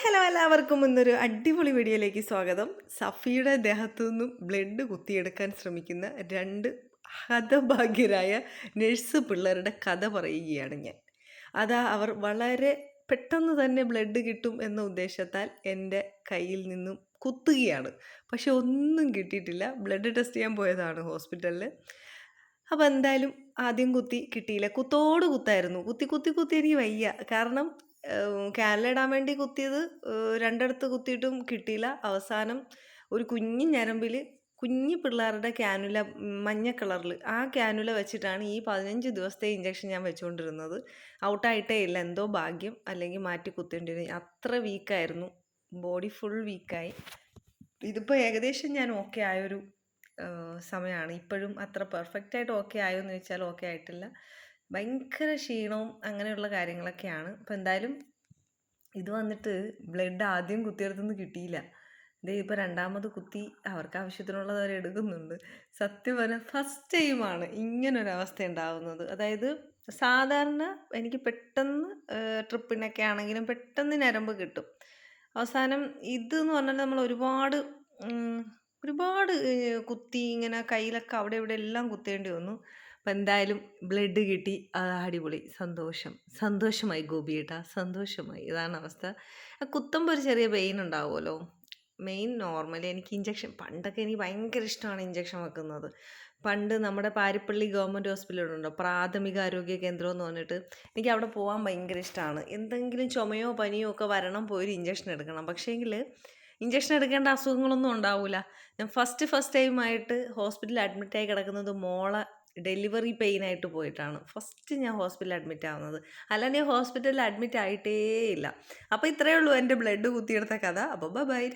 Hello എല്ലാവർക്കും ഇന്നൊരു അടിപൊളി വീഡിയോയിലേക്ക് സ്വാഗതം. സഫിയുടെ ദേഹത്തു നിന്നും ബ്ലഡ് കുത്തിയെടുക്കാൻ ശ്രമിക്കുന്ന രണ്ട് ഹതഭാഗ്യരായ നഴ്സ് പിള്ളേരുടെ കഥ പറയുകയാണ് ഞാൻ. അതാ അവർ വളരെ പെട്ടെന്ന് തന്നെ ബ്ലഡ് കിട്ടും എന്ന ഉദ്ദേശത്താൽ എന്റെ കയ്യിൽ നിന്നും കുത്തുകയാണ്. പക്ഷെ ഒന്നും കിട്ടിയിട്ടില്ല. ബ്ലഡ് ടെസ്റ്റ് ചെയ്യാൻ പോയതാണ് ഹോസ്പിറ്റലിൽ അപ്പോൾ എന്തായാലും ആദ്യം കുത്തി കിട്ടിയില്ല. കുത്തോട് കുത്തായിരുന്നു. കുത്തി കുത്തി കുത്തി എനിക്ക് വയ്യ. കാരണം കാലിലിടാൻ വേണ്ടി കുത്തിയത് രണ്ടിടത്ത് കുത്തിയിട്ടും കിട്ടിയില്ല. അവസാനം ഒരു കുഞ്ഞു ഞരമ്പിൽ കുഞ്ഞു പിള്ളേരുടെ ക്യാനുല മഞ്ഞ കളറിൽ ആ ക്യാനുല വെച്ചിട്ടാണ് ഈ പതിനഞ്ച് ദിവസത്തെ ഇഞ്ചക്ഷൻ ഞാൻ വെച്ചുകൊണ്ടിരുന്നത്. ഔട്ടായിട്ടേ ഇല്ല. എന്തോ ഭാഗ്യം അല്ലെങ്കിൽ മാറ്റി കുത്തേണ്ടി വരും അത്ര വീക്കായിരുന്നു ബോഡി ഫുൾ വീക്കായി ഇതിപ്പോൾ ഏകദേശം ഞാൻ ഓക്കെ ആയൊരു സമയമാണ്. ഇപ്പോഴും അത്ര പെർഫെക്റ്റായിട്ട് ഓക്കെ ആയോ എന്ന് ചോദിച്ചാൽ ഓക്കെ ആയിട്ടില്ല. ഭയങ്കര ക്ഷീണവും അങ്ങനെയുള്ള കാര്യങ്ങളൊക്കെയാണ്. അപ്പോൾ എന്തായാലും ഇത് വന്നിട്ട് ബ്ലഡ് ആദ്യം കുത്തിയെടുത്തുനിന്ന് കിട്ടിയില്ല. ഇതേ ഇപ്പോൾ രണ്ടാമത് കുത്തി അവർക്ക് ആവശ്യത്തിനുള്ളത് അവർ എടുക്കുന്നുണ്ട്. സത്യം പറഞ്ഞാൽ ഫസ്റ്റ് ടൈമാണ് ഇങ്ങനൊരവസ്ഥ ഉണ്ടാവുന്നത് അതായത് സാധാരണ എനിക്ക് പെട്ടെന്ന് ട്രിപ്പിനൊക്കെ ആണെങ്കിലും പെട്ടെന്ന് ഞരമ്പ് കിട്ടും. അവസാനം ഇത് എന്ന് പറഞ്ഞാൽ നമ്മൾ ഒരുപാട് ഒരുപാട് കുത്തി ഇങ്ങനെ കയ്യിലൊക്കെ അവിടെ ഇവിടെ എല്ലാം കുത്തേണ്ടി വന്നു. അപ്പം എന്തായാലും ബ്ലഡ് കിട്ടി. അടിപൊളി. സന്തോഷം. സന്തോഷമായി ഗോപിയേട്ടാ സന്തോഷമായി. ഇതാണ് അവസ്ഥ. കുത്തുമ്പോൾ ഒരു ചെറിയ പെയിൻ ഉണ്ടാവുമല്ലോ. മെയിൻ നോർമലി എനിക്ക് ഇഞ്ചക്ഷൻ പണ്ടൊക്കെ എനിക്ക് ഭയങ്കര ഇഷ്ടമാണ് ഇഞ്ചക്ഷൻ വെക്കുന്നത്. പണ്ട് നമ്മുടെ പാരിപ്പള്ളി ഗവൺമെന്റ് ഹോസ്പിറ്റലുണ്ടോ പ്രാഥമിക ആരോഗ്യ കേന്ദ്രം എന്ന് പറഞ്ഞിട്ട് എനിക്ക് അവിടെ പോകാൻ ഭയങ്കര ഇഷ്ടമാണ്. എന്തെങ്കിലും ചുമയോ പനിയോ ഒക്കെ വരണം പോയി ഒരു ഇഞ്ചക്ഷൻ എടുക്കണം. പക്ഷേങ്കിൽ ഇഞ്ചക്ഷൻ എടുക്കേണ്ട അസുഖങ്ങളൊന്നും ഉണ്ടാവില്ല ഞാൻ ഫസ്റ്റ് ഫസ്റ്റ് ടൈമായിട്ട് ഹോസ്പിറ്റലിൽ അഡ്മിറ്റായി കിടക്കുന്നത് മോളെ ഡെലിവറി പെയിനായിട്ട് പോയിട്ടാണ്. ഫസ്റ്റ് ഞാൻ ഹോസ്പിറ്റലിൽ അഡ്മിറ്റ് ആവുന്നത്. അല്ലാതെ ഞാൻ ഹോസ്പിറ്റലിൽ അഡ്മിറ്റ് ആയിട്ടേ ഇല്ല. അപ്പോൾ ഇത്രയേ ഉള്ളൂ എന്റെ ബ്ലഡ് കുത്തിയെടുത്ത കഥ. അപ്പോൾ ബൈ